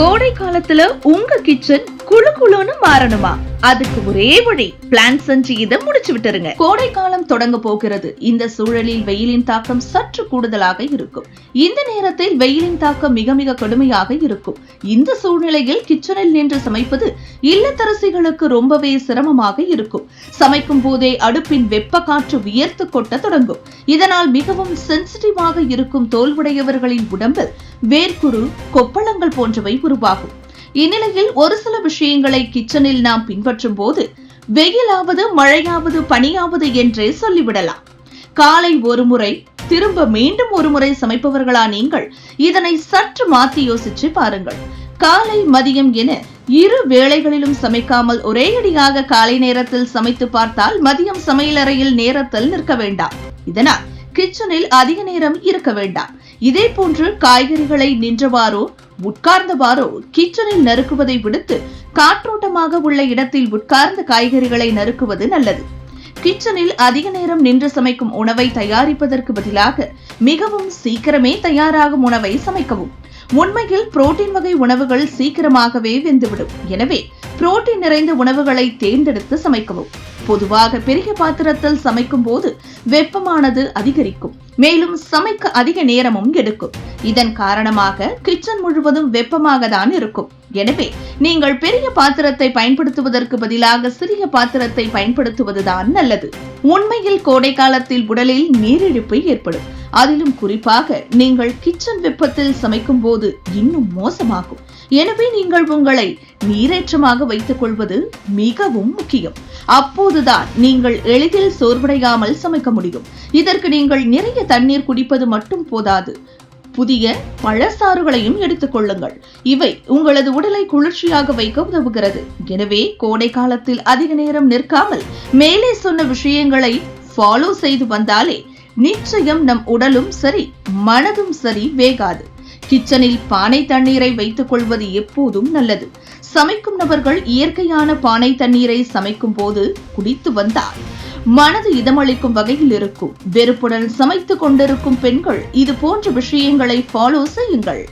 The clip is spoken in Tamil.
கோடை காலத்துல உங்க கிச்சன் குழு குழுன்னு மாறணுமா? அதுக்கு ஒரே வழி பிளான் செஞ்சு இதை முடிச்சு விட்டுருங்க. கோடை காலம் தொடங்க போகிறது. இந்த சூழலில் வெயிலின் தாக்கம் சற்று கூடுதலாக இருக்கும். இந்த நேரத்தில் வெயிலின் தாக்கம் மிக மிக கடுமையாக இருக்கும். இந்த சூழ்நிலையில் கிச்சனில் நின்று சமைப்பது இல்லத்தரசிகளுக்கு ரொம்பவே சிரமமாக இருக்கும். சமைக்கும் போதே அடுப்பின் வெப்ப காற்று வியர்த்து கொட்ட தொடங்கும். இதனால் மிகவும் சென்சிட்டிவாக இருக்கும் தோல்வுடையவர்களின் உடம்பில் வேர்க்குரு கொப்பளங்கள் போன்றவை உருவாகும். இந்நிலையில் ஒரு சில விஷயங்களை கிச்சனில் நாம் பின்பற்றும் போது வெயிலாவது மழையாவது பனியாவது என்றே சொல்லிவிடலாம். காலை ஒரு முறை திரும்ப மீண்டும் ஒரு முறை சமைப்பவர்களா நீங்கள் இதனை சற்று மாத்தி யோசிச்சு பாருங்கள். காலை மதியம் என இரு வேளைகளிலும் சமைக்காமல் ஒரே அடியாக காலை நேரத்தில் சமைத்து பார்த்தால் மதியம் சமையலறையில் நேரத்தில் நிற்க வேண்டாம். இதனால் கிச்சனில் அதிக நேரம் இருக்க வேண்டாம். இதே போன்று காய்கறிகளை நின்றவாறோ உட்கார்ந்தவாறோ கிச்சனில் நறுக்குவதை விடுத்து காற்றோட்டமாக உள்ள இடத்தில் உட்கார்ந்த காய்கறிகளை நறுக்குவது நல்லது. கிச்சனில் அதிக நேரம் நின்று சமைக்கும் உணவை தயாரிப்பதற்கு பதிலாக மிகவும் சீக்கிரமே தயாராகும் உணவை சமைக்கவும். உண்மையில் புரோட்டீன் வகை உணவுகள் சீக்கிரமாகவே வெந்துவிடும். எனவே புரோட்டீன் நிறைந்த உணவுகளை தேர்ந்தெடுத்து சமைக்கவும். பொதுவாக பெரிய பாத்திரத்தில் சமைக்கும் போது வெப்பமானது அதிகரிக்கும். மேலும் சமைக்க அதிக நேரமும் எடுக்கும். இதன் காரணமாக கிச்சன் முழுவதும் வெப்பமாக தான் இருக்கும். எனவே நீங்கள் பெரிய பாத்திரத்தை பயன்படுத்துவதற்கு பதிலாக சிறிய பாத்திரத்தை பயன்படுத்துவதுதான் நல்லது. உண்மையில் கோடை காலத்தில் உடலில் நீரிழிப்பு ஏற்படும். அதிலும் குறிப்பாக நீங்கள் கிச்சன் வெப்பத்தில் சமைக்கும் போது இன்னும் மோசமாகும். எனவே நீங்கள் உங்களை நீரேற்றமாக வைத்துக் கொள்வது மிகவும் முக்கியம். அப்போதுதான் நீங்கள் எளிதில் சோர்வடையாமல் சமைக்க முடியும். இதற்கு நீங்கள் நிறைய தண்ணீர் குடிப்பது மட்டும் போதாது. புதிய பழச்சாறுகளையும் எடுத்துக் கொள்ளுங்கள். இவை உங்களது உடலை குளிர்ச்சியாக வைக்க உதவுகிறது. எனவே கோடை காலத்தில் அதிக நேரம் நிற்காமல் மேலே சொன்ன விஷயங்களை ஃபாலோ செய்து வந்தாலே நிச்சயம் நம் உடலும் சரி மனதும் சரி வேகாது. கிச்சனில் பானை தண்ணீரை வைத்துக் கொள்வது எப்போதும் நல்லது. சமைக்கும் நபர்கள் இயற்கையான பானை தண்ணீரை சமைக்கும் போது குடித்து வந்தால் மனது இதமளிக்கும் வகையில் இருக்கும். வெறுப்புடன் சமைத்துக் கொண்டிருக்கும் பெண்கள் இது போன்ற விஷயங்களை ஃபாலோ செய்யுங்கள்.